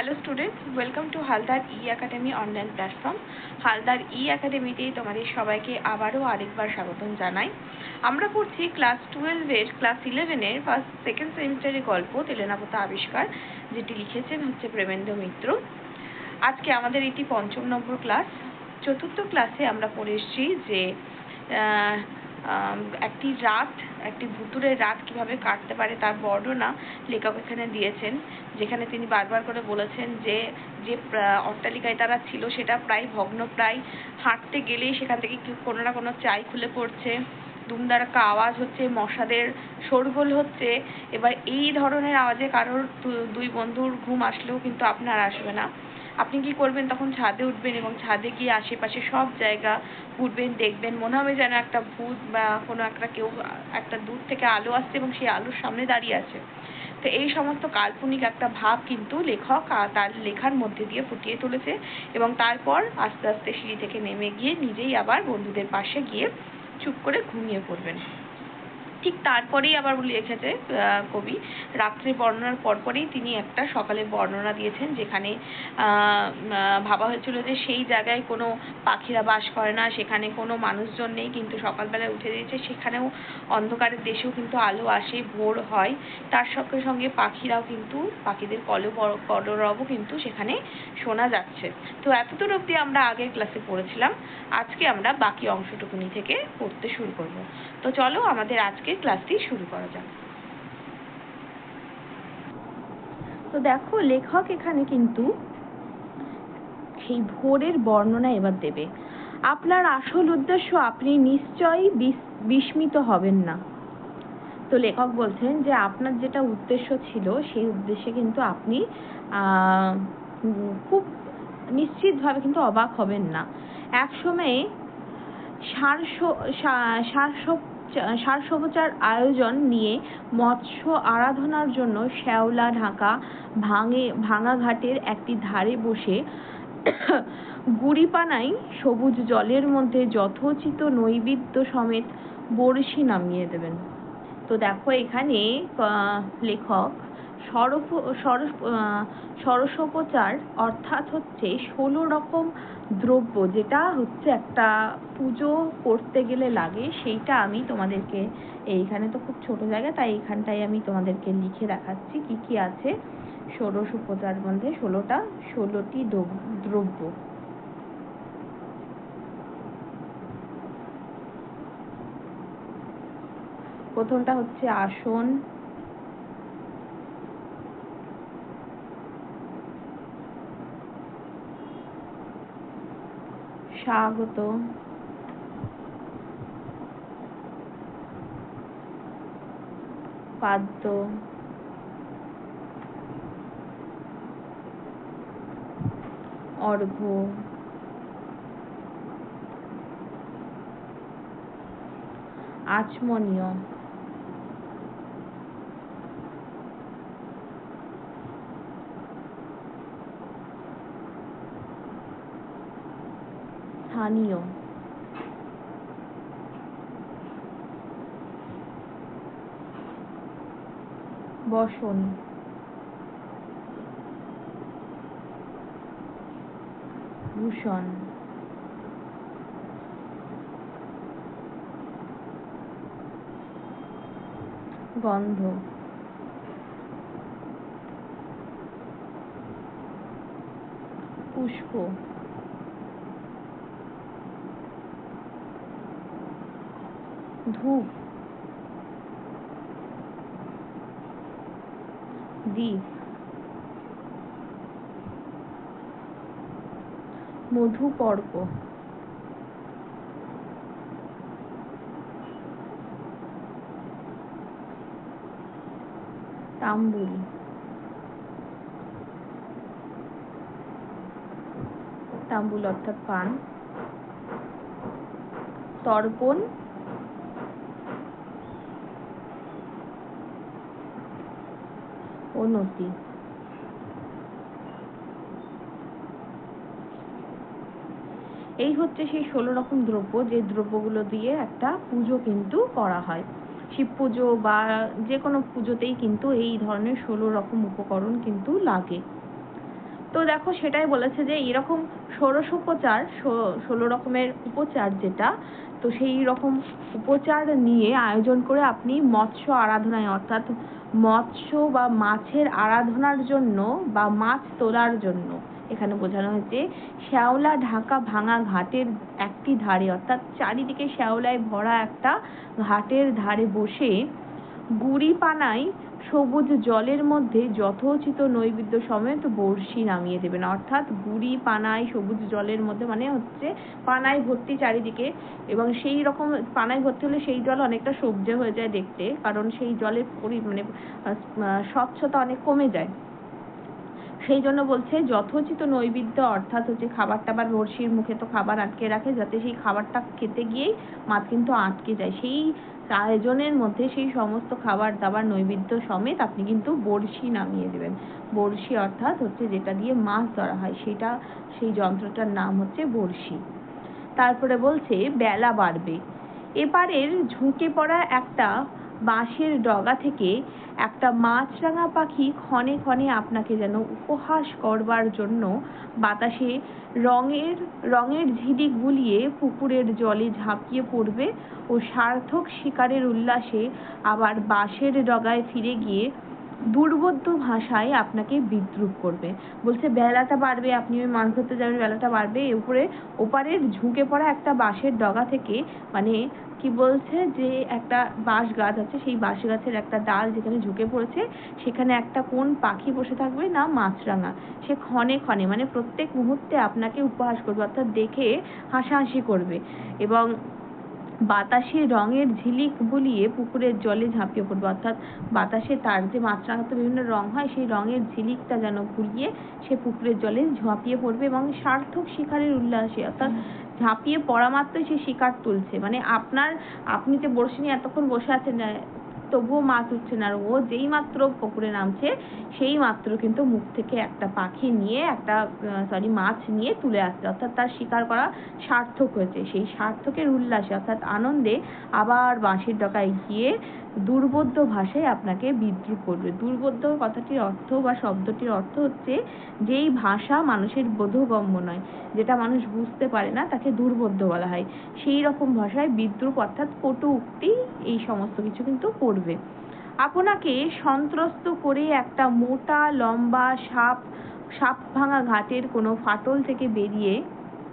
Hello students welcome to Haldar E academy online platform Haldar E একাডেমিতে তোমাদের সবাইকে আবারও আরেকবার স্বাগতম জানাই। আমরা পড়ছি ক্লাস টুয়েলভের ক্লাস ইলেভেনের ফার্স্ট সেকেন্ড সেমিস্টারের গল্প, তেলেনাপতা আবিষ্কার, যেটি লিখেছেন হচ্ছে প্রেমেন্দ্র মিত্র। আজকে আমাদের এটি পঞ্চম নম্বর ক্লাস চতুর্থ ক্লাসে আমরা পড়ে এসেছি যে একটি রাত, একটি ভুতুরের রাত কীভাবে কাটতে পারে তার বর্ণনা লেখক এখানে দিয়েছেন। যেখানে তিনি বারবার করে বলেছেন যে যে অট্টালিকায় তারা ছিল সেটা প্রায় ভগ্ন, প্রায় হাঁটতে গেলেই সেখান থেকে কোনো না কোনো চাই খুলে পড়ছে দুমদারাক্কা আওয়াজ হচ্ছে, মশাদের শোরগোল হচ্ছে। এবার এই ধরনের আওয়াজে কারোর দুই বন্ধুর ঘুম আসলেও কিন্তু আপনার আসবে না। আপনি কি করবেন? তখন ছাদে উঠবেন এবং ছাদে গিয়ে আশেপাশে সব জায়গা ঘুরবেন, দেখবেন। মনে হবে যেন একটা ভূত বা কোনো একটা কেউ, একটা দূর থেকে আলো আসছে এবং সেই আলোর সামনে দাঁড়িয়ে আছে। তো এই সমস্ত কাল্পনিক একটা ভাব কিন্তু লেখক তার লেখার মধ্যে দিয়ে ফুটিয়ে তুলেছে এবং তারপর আস্তে আস্তে সিঁড়ি থেকে নেমে গিয়ে নিজেই আবার বন্ধুদের পাশে গিয়ে চুপ করে ঘুমিয়ে পড়বেন। ঠিক তারপরেই আবার লিখেছে কবি। রাত্রির বর্ণনার পরপরেই তিনি একটা সকালের বর্ণনা দিয়েছেন, যেখানে ভাবা হয়েছিল যে সেই জায়গায় কোনো পাখিরা বাস করে না, সেখানে কোনো মানুষজন নেই, কিন্তু সকালবেলায় উঠে দিয়েছে। সেখানেও অন্ধকারের দেশেও কিন্তু আলো আসে, ভোর হয়। তার সঙ্গে সঙ্গে পাখিরাও কিন্তু, পাখিদের কল কলরবও কিন্তু সেখানে শোনা যাচ্ছে। তো এতদূর অবধি আমরা আগের ক্লাসে পড়েছিলাম। আজকে আমরা বাকি অংশটুকুনি থেকে পড়তে শুরু করব। তো চলো আমাদের আজকে ক্লাসটি শুরু করা যাক। তো দেখো, লেখক এখানে কিন্তু সেই ভোরের বর্ণনা এবার দেবে। আপনার আসল উদ্দেশ্য আপনি নিশ্চয়ই বিস্মিত হবেন না। তো লেখক বলছেন যে, আপনার যেটা উদ্দেশ্য ছিল, সেই উদ্দেশ্যে কিন্তু আপনি খুব নিশ্চিতভাবে কিন্তু অবাক হবেন না। এক সময়ে সারস্ব সারস্ব সারসবচার আয়োজন নিয়ে মৎস্য আরাধনার জন্য শ্যাওলা ঢাকা ভাঙে, ভাঙাঘাটের একটি ধারে বসে গুড়িপানায় সবুজ জলের মধ্যে যথোচিত নৈবেদ্য সমেত বড়শি নামিয়ে দেবেন। তো দেখো এখানে লেখক সরপ সরসোপচার অর্থাৎ হচ্ছে ষোলো রকম দ্রব্য যেটা হচ্ছে একটা পুজো করতে গেলে লাগে, সেইটা আমি তোমাদেরকে, এইখানে তো খুব ছোট জায়গা, তাই এইখানটায় আমি তোমাদেরকে লিখে দেখাচ্ছি কি কি আছে ষোড়শ উপচার মধ্যে ষোলোটা, ষোলোটি দ্রব্য। প্রথমটা হচ্ছে আসন স্বাগত। পাদ্য। অর্ঘ আচমনীয়। স্থানীয়। বসন। ভূষণ। গন্ধ। পুষ্প। ধূপ। দ্বীপ মধুপর্ক তাম্বুল। তাম্বুল অর্থাৎ পান। তর্পণ। ও নতি এই হচ্ছে সেই ষোলো রকম দ্রব্য, যে দ্রব্যগুলো দিয়ে একটা পুজো কিন্তু করা হয়। শিব পুজো বা যে কোনো পুজোতেই কিন্তু এই ধরনের ষোলো রকম উপকরণ কিন্তু লাগে। তো দেখো, সেটাই বলেছে যে এরকম ষোড়শ উপচার ষোলো রকমের উপচার যেটা, তো সেই রকম উপচার নিয়ে আয়োজন করে আপনি মৎস্য আরাধনায় অর্থাৎ মৎস্য বা মাছের আরাধনার জন্য বা মাছ তোলার জন্য। এখানে বোঝানো হয়েছে, শ্যাওলা ঢাকা ভাঙা ঘাটের একটি ধারে, অর্থাৎ চারিদিকে শ্যাওলায় ভরা একটা ঘাটের ধারে বসে গুড়ি পানায় সবুজ জলের মধ্যে যথোচিত নৈবেদ্য সমেত বড়শি নামিয়ে দেবেন। অর্থাৎ গুড়ি পানায় সবুজ জলের মধ্যে মানে হচ্ছে পানায় ভর্তি চারিদিকে এবং সেই রকম পানায় ভর্তি হলে সেই জল অনেকটা সবজে হয়ে যায় দেখতে, কারণ সেই জলের পরি মানে স্বচ্ছতা অনেক কমে যায়। সেই জন্য বলছে যথোচিত নৈবেদ্য, অর্থাৎ হচ্ছে খাবার টাবার, বড়শির মুখে তো খাবার আটকে রাখে, যাতে সেই খাবারটা খেতে গিয়েই মাছ কিন্তু আটকে যায়। সেই আয়োজনের মধ্যে সেই সমস্ত খাবার দাবার নৈবেদ্য সমেত আপনি কিন্তু বড়শি নামিয়ে দেবেন। বড়শি অর্থাৎ হচ্ছে যেটা দিয়ে মাছ ধরা হয়, সেটা, সেই যন্ত্রটার নাম হচ্ছে বড়শি। তারপরে বলছে, বেলা বাড়বে। এপারের ঝুঁকে পড়া একটা বাঁশের ডগা থেকে একটা মাছরাঙা পাখি ক্ষণে ক্ষণে আপনাকে যেন উপহাস করবার জন্য বাতাসে রঙের রঙের ঝিলিক বুলিয়ে পুকুরের জলে ঝাঁপিয়ে পড়বে ও সার্থক শিকারের উল্লাসে আবার বাঁশের ডগায় ফিরে গিয়ে দুর্বোধ্য ভাষায় আপনাকে বিদ্রুপ করবে। বলছে, বেলাটা বাড়বে, আপনি ওই মাছ ধরতে যাবেন, বেলাটা বাড়বে। উপরে ওপারের ঝুঁকে পড়া একটা বাঁশের ডগা থেকে মানে কি বলছে যে, একটা বাঁশ গাছ আছে, সেই বাঁশ গাছের একটা ডাল যেখানে ঝুঁকে পড়েছে, সেখানে একটা কোন পাখি বসে থাকবে না মাছরাঙা। সে ক্ষণে ক্ষণে মানে প্রত্যেক মুহূর্তে আপনাকে উপহাস করবে, অর্থাৎ দেখে হাসাহাসি করবে। এবং বাতাসে রঙের ঝিলিক বুলিয়ে পুকুরের জলে ঝাঁপিয়ে পড়বে। অর্থাৎ বাতাসে তার যে মাত্রাগত বিভিন্ন রং হয়, সেই রঙের ঝিলিকটা যেন বুলিয়ে সে পুকুরের জলে ঝাঁপিয়ে পড়বে এবং সার্থক শিকারের উল্লাসে, অর্থাৎ ঝাঁপিয়ে পড়া মাত্রই সে শিকার তুলছে। মানে আপনার, আপনি যে বড়শি নিয়ে এতক্ষণ বসে আছেন তবুও মাছ উঠছে না। আর ও যেই মাত্র পুকুরে নামছে, সেই মাত্র কিন্তু মুখ থেকে একটা পাখি নিয়ে, একটা সরি মাছ নিয়ে তুলে আসছে। অর্থাৎ তার শিকার করা সার্থক হয়েছে। সেই সার্থকের উল্লাসে, অর্থাৎ আনন্দে আবার বাঁশির ডকায় গিয়ে দুর্বোধ্য ভাষায় আপনাকে বিদ্রুপ করবে। দুর্বোধ্য কথাটির অর্থ বা শব্দটির অর্থ হচ্ছে যেই ভাষা মানুষের বোধগম্য নয়, যেটা মানুষ বুঝতে পারে না তাকে দুর্বোধ্য বলা হয়। সেই রকম ভাষায় বিদ্রুপ অর্থাৎ কটু উক্তি, এই সমস্ত কিছু কিন্তু করবে। আপনাকে সন্ত্রস্ত করে একটা মোটা, লম্বা, সাপ সাপ ভাঙা ঘাটের কোনো ফাটল থেকে বেরিয়ে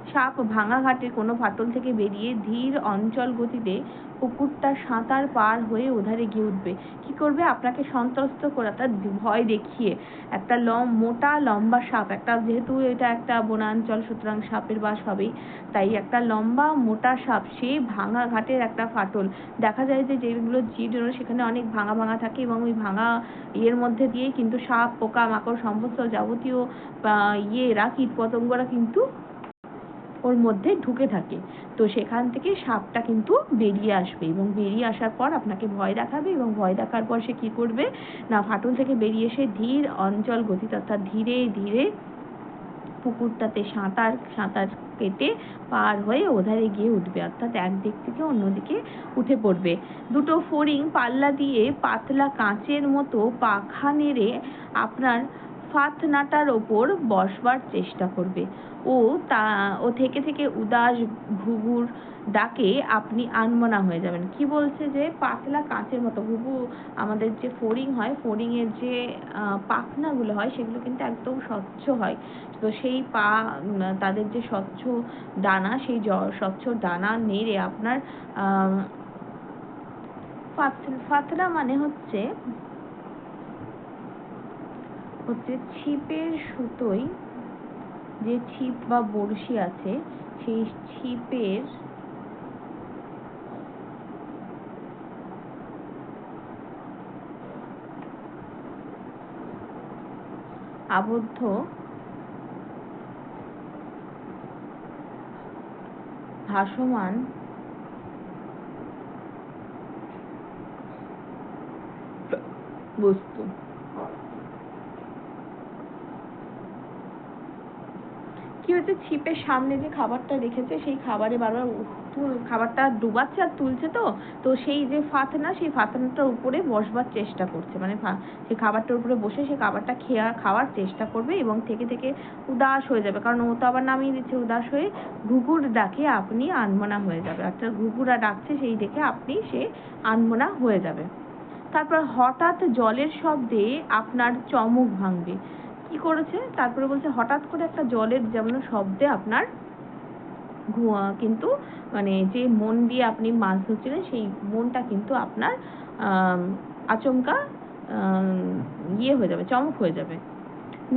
সাপ ভাঙা ঘাটের কোনো ফাটল থেকে বেরিয়ে ধীর অঞ্চল গতিতে পুকুরটা সাঁতার পার হয়ে ওধারে গিয়ে উঠবে। কি করবে? আপনাকে সন্ত্রস্ত করে অর্থাৎ ভয় দেখিয়ে। একটা লম, মোটা লম্বা সাপ, একটা যেহেতু এটা একটা বনাঞ্চল, সুতরাং সাপের বাস হবেই। তাই একটা লম্বা, মোটা সাপ সেই ভাঙা ঘাটের একটা ফাটল। দেখা যায় যে যেগুলো জীর্ণ সেখানে অনেক ভাঙা ভাঙা থাকে এবং ওই ভাঙা ইয়ের মধ্যে দিয়েই কিন্তু সাপ পোকা মাকড় সমস্ত যাবতীয় ইয়েরা কীট পতঙ্গরা কিন্তু ওর মধ্যে ঢুকে থাকে। তো সেখান থেকে সাপটা কিন্তু বেরিয়ে আসবে এবং বেরিয়ে আসার পর আপনাকে ভয় দেখাবে এবং ভয় দেখার পর সে কি করবে? না, ফাটল থেকে বেরিয়ে এসে ধীর অঞ্চল গতিতে অর্থাৎ ধীরে ধীরে পুকুরটাতে সাঁতার সাঁতার কেটে পার হয়ে ওধারে গিয়ে উঠবে। অর্থাৎ একদিক থেকে অন্যদিকে উঠে পড়বে। দুটো ফড়িং পাল্লা দিয়ে পাতলা কাঁচের মতো পাখা নেড়ে আপনার ফাতনাটার ওপর বসবার চেষ্টা করবে। ও তা, ও থেকে থেকে উদাস ঘুঘুর ডাকে আপনি আনমনা হয়ে যাবেন। কি বলছে যে, পাতলা কাঁচের মতো। ঘুঘু, আমাদের যে ফড়িং হয় ফড়িং এর যে পাখনাগুলো হয়, সেগুলো কিন্তু একদম স্বচ্ছ হয়। তো সেই পা তাদের যে স্বচ্ছ ডানা সেই স্বচ্ছ ডানা নেড়ে আপনার আহ ফাত- ফাতনা মানে হচ্ছে হচ্ছে ছিপের সুতোয় যে ছিপ বা বড়শি আছে সেই ছিপের আবদ্ধ ভাসমান বস্তু। কি হচ্ছে ছিপের সামনে যে খাবারটা রেখেছে, সেই খাবারে বারবার খাবারটা ডুবাচ্ছে আর তুলছে তো। তো সেই যে ফাতনা, সেই ফাতনাটার উপরে বসবার চেষ্টা করছে। মানে সেই খাবারটার উপরে বসে সেই খাবারটা খেয়া খাওয়ার চেষ্টা করবে এবং থেকে থেকে উদাস হয়ে যাবে। কারণ ও তো আবার নামিয়ে দিচ্ছে, উদাস হয়ে ঘুঘুর ডাকে আপনি আনমনা হয়ে যাবে। অর্থাৎ ঘুঘুরা ডাকছে, সেই দেখে আপনি সে আনমনা হয়ে যাবে। তারপর হঠাৎ জলের শব্দে আপনার চমক ভাঙবে। কি করেছে? তারপরে বলছে, হঠাৎ করে একটা জলের যেমন শব্দে আপনার ঘুয়া কিন্তু মানে যে মন দিয়ে আপনি মাছ ধরছিলেন, সেই মনটা কিন্তু আপনার আচমকা ইয়ে হয়ে যাবে, চমক হয়ে যাবে।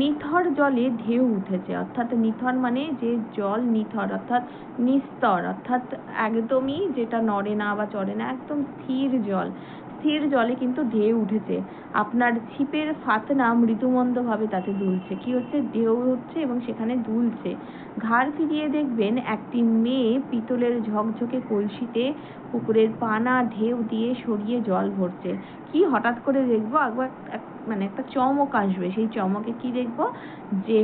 নিথর জলে ঢেউ উঠেছে। অর্থাৎ নিথর মানে যে জল নিথর, অর্থাৎ নিস্তর, অর্থাৎ একদমই যেটা নড়ে না বা চড়ে না, একদম স্থির জল। স্থির জলে কিন্তু ঢেউ উঠেছে। আপনার ছিপের ফাতনা মৃদুমন্দ ভাবে তাতে দুলছে। কি হচ্ছে? ঢেউ হচ্ছে এবং সেখানে দুলছে। ঘাড় ফিরিয়ে দেখবেন, একটি মেয়ে পিতলের ঝকঝকে কলসিতে পুকুরের পানা ঢেউ দিয়ে সরিয়ে জল ভরছে। কি হঠাৎ করে দেখব? একবার মানে একটা চমক আসবে। সেই চমকে কি দেখব? যে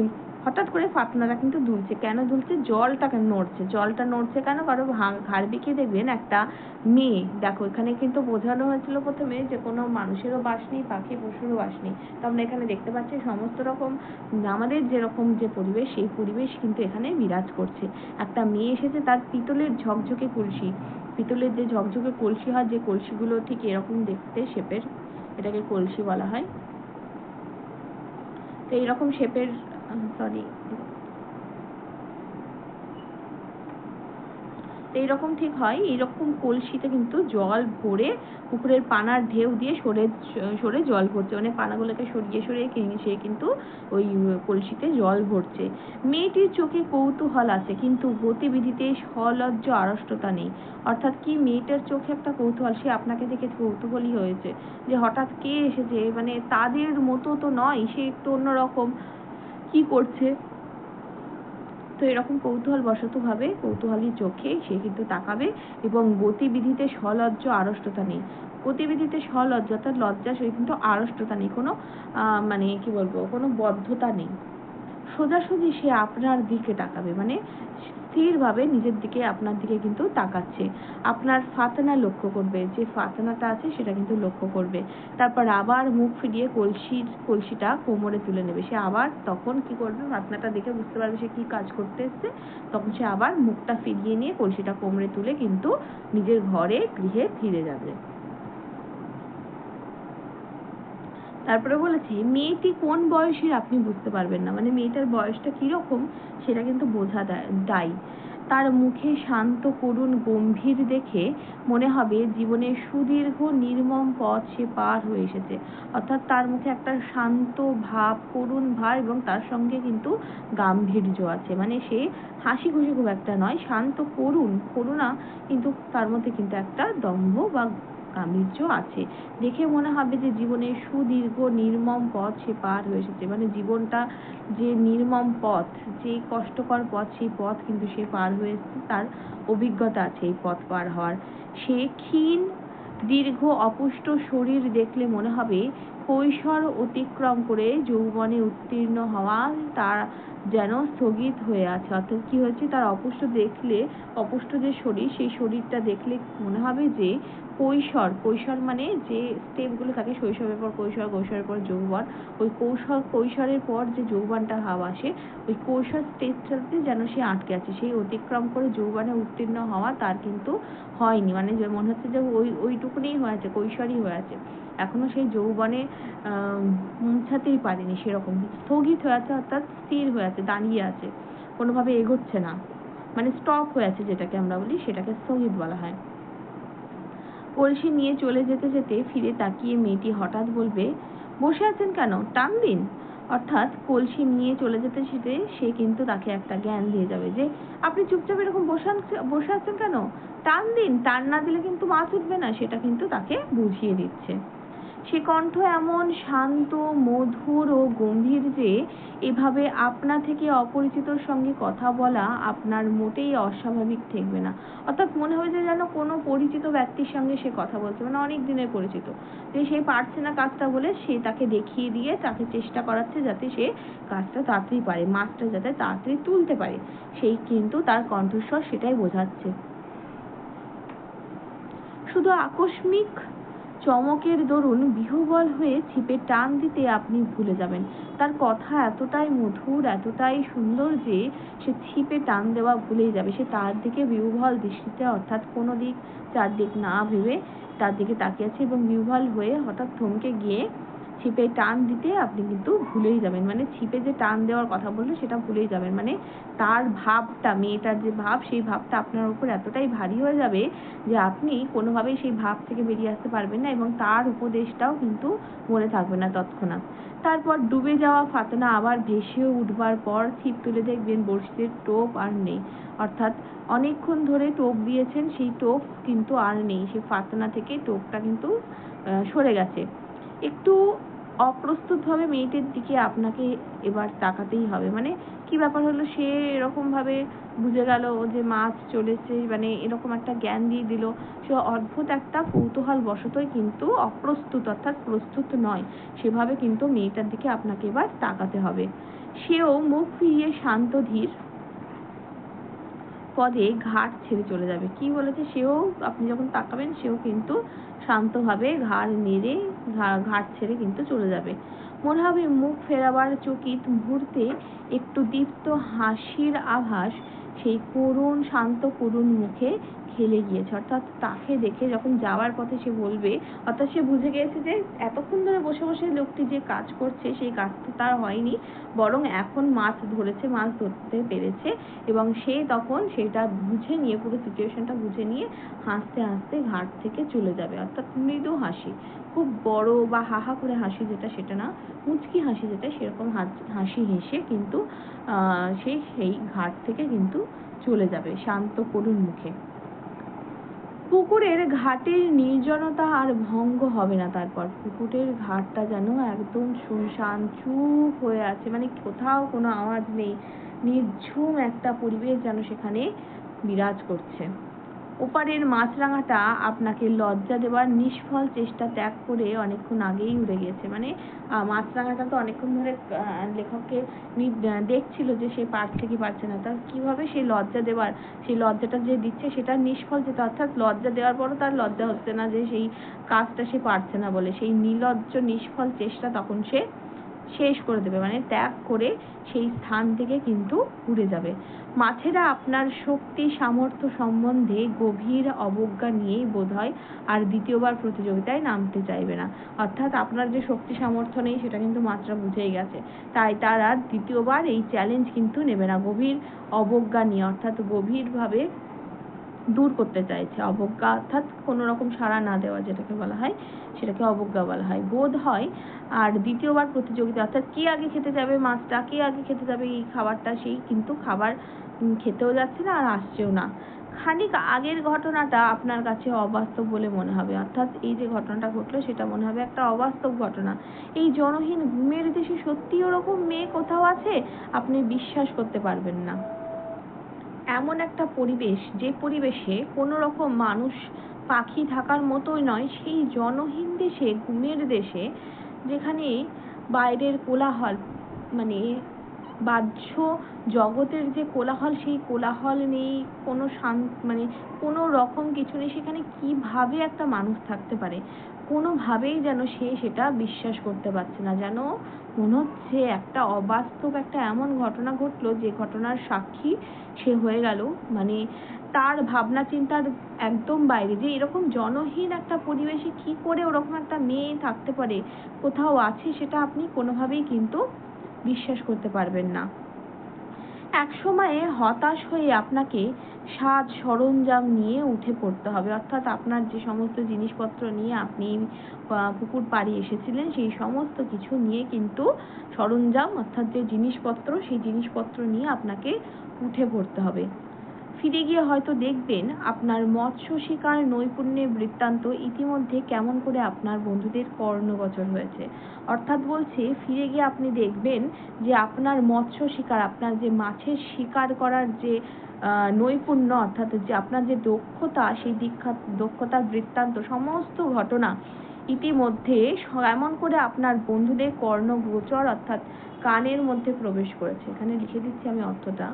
হঠাৎ করে ফাতনাটা কিন্তু দুলছে। কেন দুলছে? জলটা কেন নড়ছে? জলটা নড়ছে কেন? কারণ ঘাড় বিকিয়ে দেখবেন একটা মেয়ে, দেখো এখানে কিন্তু বোঝানো হয়েছিল প্রথমে যে কোনো মানুষেরও বাস নেই, পাখি পশুরও বাস নেই। তো আমরা এখানে দেখতে পাচ্ছি সমস্ত রকম, আমাদের যেরকম যে পরিবেশ, সেই পরিবেশ কিন্তু এখানে বিরাজ করছে। একটা মেয়ে এসেছে, তার পিতলের ঝকঝকে কলসি। পিতলের যে ঝকঝকে কলসি হয়, যে কলসিগুলো ঠিক এরকম দেখতে শেপের, এটাকে কলসি বলা হয়। তো এইরকম শেপের সরি এইরকম ঠিক হয়, এইরকম কলসিতে কিন্তু জল ভরে পুকুরের পানার ঢেউ দিয়ে সরে সরে জল ভরছে। মানে পানাগুলোকে সরিয়ে সরিয়ে সে কিন্তু ওই কলসিতে জল ভরছে। মেয়েটির চোখে কৌতূহল আছে, কিন্তু গতিবিধিতে সলজ্জ আড়ষ্টতা নেই। অর্থাৎ কি মেয়েটার চোখে একটা কৌতূহল? সে আপনাকে দেখে কৌতূহলী হয়েছে। যে হঠাৎ কে এসেছে? মানে তাদের মতো তো নয়, সে একটু অন্যরকম। কি করছে? তো এরকম কৌতূহল বশত ভাবে কৌতূহলী চোখে সে কিন্তু তাকাবে এবং গতিবিধিতে সলজ্জ আড়ষ্টতা নেই। গতিবিধিতে সলজ্জ অর্থাৎ লজ্জা সে কিন্তু আড়ষ্টতা নেই। কোনো মানে কি বলব, কোনো বদ্ধতা নেই। সোজাসুজি সে আপনার দিকে তাকাবে মানে স্থিরভাবে নিজের দিকে আপনার দিকে কিন্তু তাকাচ্ছে। আপনার ফাতনা লক্ষ্য করবে, যে ফাতনাটা আছে সেটা কিন্তু লক্ষ্য করবে। তারপর আবার মুখ ফিরিয়ে কলসির, কলসিটা কোমরে তুলে নেবে। সে আবার তখন কি করবে? ফাতনাটা দেখে বুঝতে পারবে সে কি কাজ করতে এসছে তখন সে আবার মুখটা ফিরিয়ে নিয়ে কলসিটা কোমরে তুলে কিন্তু নিজের ঘরে গৃহে ফিরে যাবে। তারপরে বলেছে, মেয়েটি কোন বয়সের আপনি বুঝতে পারবেন না। মানে মেয়েটার বয়সটা কীরকম সেটা কিন্তু বোঝা দায়। তার মুখে শান্ত করুণ গম্ভীর দেখে মনে হবে জীবনের সুদীর্ঘ নির্মম পথ সে পার হয়ে এসেছে। অর্থাৎ তার মুখে একটা শান্ত ভাব, করুণ ভাব এবং তার সঙ্গে কিন্তু গাম্ভীর্য আছে। মানে সে হাসি খুশি খুব একটা নয়, শান্ত করুণ। করুণা কিন্তু তার মধ্যে কিন্তু একটা দম্ভ বা গাম্ভীর্য আছে। দেখে মনে হবে যে জীবনের সুদীর্ঘ নির্মম পথ সে পার হয়ে এসেছে। মানে জীবনটা যে নির্মম পথ, যে কষ্টকর পথ, সেই পথ কিন্তু সে পার হয়ে এসেছে। তার অভিজ্ঞতা আছে এই পথ পার হওয়ার। সে ক্ষীণ, দীর্ঘ, অপুষ্ট শরীর দেখলে মনে হবে কৈশোর অতিক্রম করে যৌবনে উত্তীর্ণ হওয়া। তার যেন স্থগিত হয়ে আছে। অর্থাৎ কি হয়েছে? তার অপুষ্ট দেখলে, অপুষ্ট যে শরীর, সেই শরীরটা দেখলে মনে হবে যে কৈশর। কৈশোর মানে যে স্টেপগুলো থাকে, শৈশবের পর কৈশর, কৈশোরের পর যৌবন। ওই কৌশল কৈশোরের পর যে যৌবনটা ভাব আসে, ওই কৈশোর স্টেজটাতে যেন সে আটকে আছে। সেই অতিক্রম করে যৌবনে উত্তীর্ণ হওয়া তার কিন্তু হয়নি। মানে মনে হচ্ছে যে ওই ওইটুকুনি হয়েছে কৈশোরই হয়েছে এখনও সেই যৌবনে পৌঁছাতেই পারেনি সেরকম। স্থগিত হয়ে আছে, অর্থাৎ স্থির হয়ে আছে, দাঁড়িয়ে আছে। কোনোভাবে এগোচ্ছে না। মানে স্টপ হয়ে আছে যেটাকে আমরা বলি, সেটাকে স্থগিত বলা হয়। কলসি নিয়ে চলে যেতে যেতে ফিরে তাকিয়ে মেয়েটি হঠাৎ বলবে, বসে আছেন কেন? টান দিন। অর্থাৎ কলসি নিয়ে চলে যেতে যেতে সে কিন্তু তাকে একটা জ্ঞান দিয়ে যাবে যে, আপনি চুপচাপ এরকম বসে বসে আছেন কেন? টান দিন। টান না দিলে কিন্তু মাছ উঠবে না, সেটা কিন্তু তাকে বুঝিয়ে দিচ্ছে। সে কণ্ঠ এমন শান্ত, মধুর ও গম্ভীর যে, এভাবে আপনা থেকে অপরিচিতর সঙ্গে কথা বলা আপনার মোটেই অস্বাভাবিক ঠেকবে না। অর্থাৎ মনে হবে যে যেন কোনো পরিচিত ব্যক্তির সঙ্গে সে কথা বলছে মানে অনেক দিনের পরিচিত। যে সে পারছে না কাজটা বলে, সে তাকে দেখিয়ে দিয়ে তাকে চেষ্টা করাচ্ছে যাতে সে কাজটা তাড়াতাড়ি পারে মাছটা যাতে তাড়াতাড়ি তুলতে পারে। সেই কিন্তু তার কণ্ঠস্বর সেটাই বোঝাচ্ছে। শুধু আকস্মিক চমকের দরুন বিহ্বল হয়ে ছিপে টান দিতে আপনি ভুলে যাবেন। তার কথা এতটাই মধুর, এতটাই সুন্দর যে সে ছিপে টান দেওয়া ভুলেই যাবে। সে তার দিকে বিহ্বল দৃষ্টিতে অর্থাৎ কোনো দিক চারদিক না ভেবে তার দিকে তাকিয়ে আছে এবং বিহ্বল হয়ে হঠাৎ থমকে গিয়ে ছিপে টান দিতে আপনি কিন্তু ভুলেই যাবেন। মানে ছিপে যে টান দেওয়ার কথা বলল, সেটা ভুলেই যাবেন। মানে তার ভাবটা, মেয়েটার যে ভাব, সেই ভাবটা আপনার উপর এতটাই ভারী হয়ে যাবে যে আপনি কোনোভাবেই সেই ভাব থেকে বেরিয়ে আসতে পারবেন না এবং তার উপদেশটাও কিন্তু মনে থাকবে না তৎক্ষণাৎ। তারপর ডুবে যাওয়া ফাতনা আবার ভেসে উঠবার পর ছিপ তুলে দেখবেন বড়শিতে টোপ আর নেই। অর্থাৎ অনেকক্ষণ ধরে টোপ দিয়েছেন, সেই টোপ কিন্তু আর নেই। সেই ফাতনা থেকে টোপটা কিন্তু সরে গেছে। একটু অপ্রস্তুতভাবে মেয়েটির দিকে আপনাকে এবার তাকাতেই হবে। মানে কি ব্যাপার হলো? সে এরকম ভাবে বুঝে গেল যে মাছ চলেছে মানে এরকম একটা জ্ঞান দিয়ে দিল। সে অদ্ভুত একটা কৌতূহল বশতই কিন্তু অপ্রস্তুত অর্থাৎ প্রস্তুত নয়। সেভাবে কিন্তু মেয়েটার দিকে আপনাকে এবার তাকাতে হবে। সেও মুখ ফিরিয়ে শান্ত ধীর পদে ঘাট ছেড়ে চলে যাবে। কি বলেছে? সেও, আপনি যখন তাকাবেন, সেও কিন্তু শান্তভাবে ঘাড় নেড়ে ঘাট ছেড়ে কিন্তু চলে যাবে। মনে হবে মুখ ফেরাবার চকিত মুহূর্তে একটু দীপ্ত হাসির আভাস সেই করুণ, শান্ত, করুণ মুখে খেলে গিয়েছে। অর্থাৎ তাকে দেখে যখন যাওয়ার পথে সে বলবে, অর্থাৎ সে বুঝে গিয়েছে যে এতক্ষণ ধরে বসে বসে লোকটি যে কাজ করছে, সেই কাজটা তার হয়নি। বরং এখন মাছ ধরেছে, মাছ ধরতে পেরেছে এবং সে তখন সেটা বুঝে নিয়ে, পুরো সিচুয়েশনটা বুঝে নিয়ে হাসতে হাসতে ঘাট থেকে চলে যাবে। অর্থাৎ মৃদু হাসি। খুব বড় বা হাহা করে হাসি যেটা, সেটা না। মুচকি হাসি যেটা, সেরকম হাস- হাসি কিন্তু সে সেই ঘাট থেকে কিন্তু চলে যাবে, শান্ত করুণ মুখে। পুকুরের ঘাটের নির্জনতা আর ভঙ্গ হবে না তারপর। পুকুরের ঘাটটা যেন একদম শুনশান চুপ হয়ে আছে মানে কোথাও কোনো আওয়াজ নেই। নির্ঝুম একটা পরিবেশ যেন সেখানে বিরাজ করছে। ওপারের মাছরাঙাটা আপনাকে লজ্জা দেওয়ার নিষ্ফল চেষ্টা ত্যাগ করে অনেকক্ষণ আগেই উড়ে গেছে। মানে মাছরাঙাটা তো অনেকক্ষণ ধরে লেখককে দেখছিল যে সে পারছে কি পারছে না। তার কীভাবে সেই লজ্জা দেওয়ার সেই লজ্জাটা যে দিচ্ছে সেটা নিষ্ফল যেটা, অর্থাৎ লজ্জা দেওয়ার পরও তার লজ্জা হচ্ছে না যে সেই কাজটা সে পারছে না বলে। সেই নির্লজ্জ নিষ্ফল চেষ্টা তখন সে শেষ করে দেবে মানে ত্যাগ করে সেই স্থান থেকে কিন্তু উড়ে যাবে। মাছেরা আপনার শক্তি, সামর্থ্য সম্বন্ধে গভীর অবজ্ঞা নিয়েই বোধহয় আর দ্বিতীয়বার প্রতিযোগিতায় নামতে চাইবে না। অর্থাৎ আপনার যে শক্তি, সামর্থ্য নেই, সেটা কিন্তু মাছরা বুঝেই গেছে। তাই তারা দ্বিতীয়বার এই চ্যালেঞ্জ কিন্তু নেবে না। গভীর অবজ্ঞা নিয়ে, অর্থাৎ গভীরভাবে দূর করতে চাইছে। অবজ্ঞা অর্থাৎ কোনো রকম সাড়া না দেওয়া যেটাকে বলা হয়, সেটাকে অবজ্ঞা বলা হয়। বোধ হয়, আর দ্বিতীয়বার প্রতিযোগিতা, অর্থাৎ কে আগে খেতে যাবে মাছটা, কে আগে খেতে যাবে এই খাবারটা, সেই কিন্তু খাবার খেতেও যাচ্ছে না আর আসছেও না। খানিক আগের ঘটনাটা আপনার কাছে অবাস্তব বলে মনে হবে। অর্থাৎ এই যে ঘটনাটা ঘটলো, সেটা মনে হবে একটা অবাস্তব ঘটনা। এই জনহীন ঘুমের দেশে সত্যি ওরকম মেয়ে কোথাও আছে, আপনি বিশ্বাস করতে পারবেন না। এমন একটা পরিবেশ যে পরিবেশে কোনো রকম মানুষ পাখি থাকার মতোই নয়, সেই জনহীন দেশে ঘুমের দেশে, যেখানে বাইরের কোলাহল মানে বাহ্য জগতের যে কোলাহল, সেই কোলাহল নেই, কোনো শান মানে কোনো রকম কিছু নেই, সেখানে কীভাবে একটা মানুষ থাকতে পারে? কোনোভাবেই যেন সে সেটা বিশ্বাস করতে পারছে না। যেন মনে হচ্ছে একটা অবাস্তব একটা এমন ঘটনা ঘটলো, যে ঘটনার সাক্ষী সে হয়ে গেল। মানে তার ভাবনা চিন্তার একদম বাইরে। যে এরকম জনহীন একটা পরিবেশে কি করে ওরকম একটা মেয়ে থাকতে পারে, কোথাও আছে সেটা আপনি কোনোভাবেই কিন্তু বিশ্বাস করতে পারবেন না। এক সময়ে হতাশ হয়ে আপনাকে সাজ সরঞ্জাম নিয়ে উঠে পড়তে হবে। অর্থাৎ আপনার যে সমস্ত জিনিসপত্র নিয়ে আপনি পুকুর পাড়ে এসেছিলেন, সেই সমস্ত কিছু নিয়ে কিন্তু সরঞ্জাম, অর্থাৎ যে জিনিসপত্র, সেই জিনিসপত্র নিয়ে আপনাকে উঠে পড়তে হবে। ফিরে গিয়ে হয়তো দেখবেন আপনার মৎস্য শিকার নৈপুণ্যের বৃত্তান্ত ইতিমধ্যে কেমন করে আপনার বন্ধুদের কর্ণগোচর হয়েছে। অর্থাৎ বলছে, ফিরে গিয়ে আপনি দেখবেন যে আপনার মৎস্য শিকার, আপনার যে মাছের শিকার করার যে নৈপুণ্য, অর্থাৎ যে আপনার যে দক্ষতা, সেই দীক্ষা, দক্ষতার বৃত্তান্ত, সমস্ত ঘটনা ইতিমধ্যে এমন করে আপনার বন্ধুদের কর্ণগোচর, অর্থাৎ কানের মধ্যে প্রবেশ করেছে। এখানে লিখে দিচ্ছি আমি অর্থটা।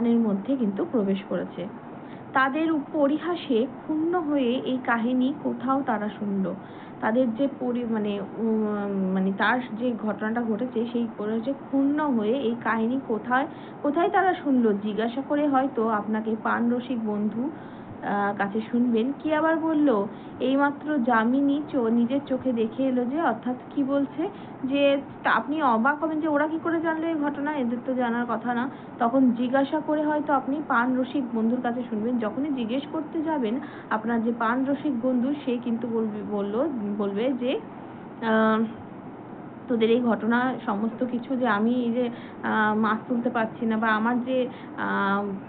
কানের মধ্যে কিন্তু প্রবেশ করেছে। তাদের পরিহাসে ক্ষুণ্ণ হয়ে এই কাহিনী কোথাও তারা শুনল। তাদের যে পরি মানে মানে তার যে ঘটনাটা ঘটেছে, সেই পরিহাসে ক্ষুণ্ণ হয়ে এই কাহিনী কোথায় কোথায় তারা শুনলো? জিজ্ঞাসা করে হয়তো আপনাকে পান রসিক বন্ধু কাছে শুনবেন। কি আবার বলল? এইমাত্র যামিনী নিজের চোখে দেখে এলো যে, অর্থাৎ কি বলছে? যে আপনি অবাক হবেন যে, ওরা কি করে জানলো এই ঘটনা? এদের তো জানার কথা না। তখন জিজ্ঞাসা করে হয়তো আপনি পান রসিক বন্ধুর কাছে শুনবেন। যখনই জিজ্ঞেস করতে যাবেন আপনার যে পান রসিক বন্ধু, সে কিন্তু বলবে, বলল, বলবে যে তোদের এই ঘটনা সমস্ত কিছু যে আমি এই যে মাছ তুলতে পারছি না বা আমার যে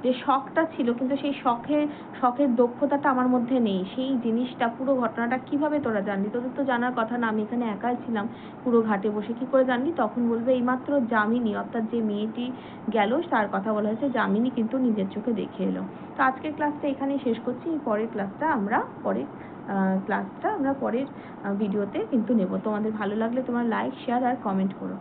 যে শখটা ছিল, কিন্তু সেই শখের শখের দক্ষতাটা আমার মধ্যে নেই। সেই জিনিসটা, পুরো ঘটনাটা কীভাবে তোরা জানলি? তোদের তো জানার কথা না, আমি এখানে একাই ছিলাম পুরো ঘাটে বসে। কি করে জানলি? তখন বলবে, এইমাত্র যামিনী, অর্থাৎ যে মেয়েটি গেল, তার কথা বলা হয়েছে, যামিনী কিন্তু নিজের চোখে দেখে এলো। তো আজকের ক্লাসটা এখানেই শেষ করছি, পরের ক্লাসটা আমরা পরে ক্লাসটা আমরা পরের ভিডিওতে কিন্তু নেব। তোমাদের ভালো লাগলে তোমরা লাইক শেয়ার আর কমেন্ট করো।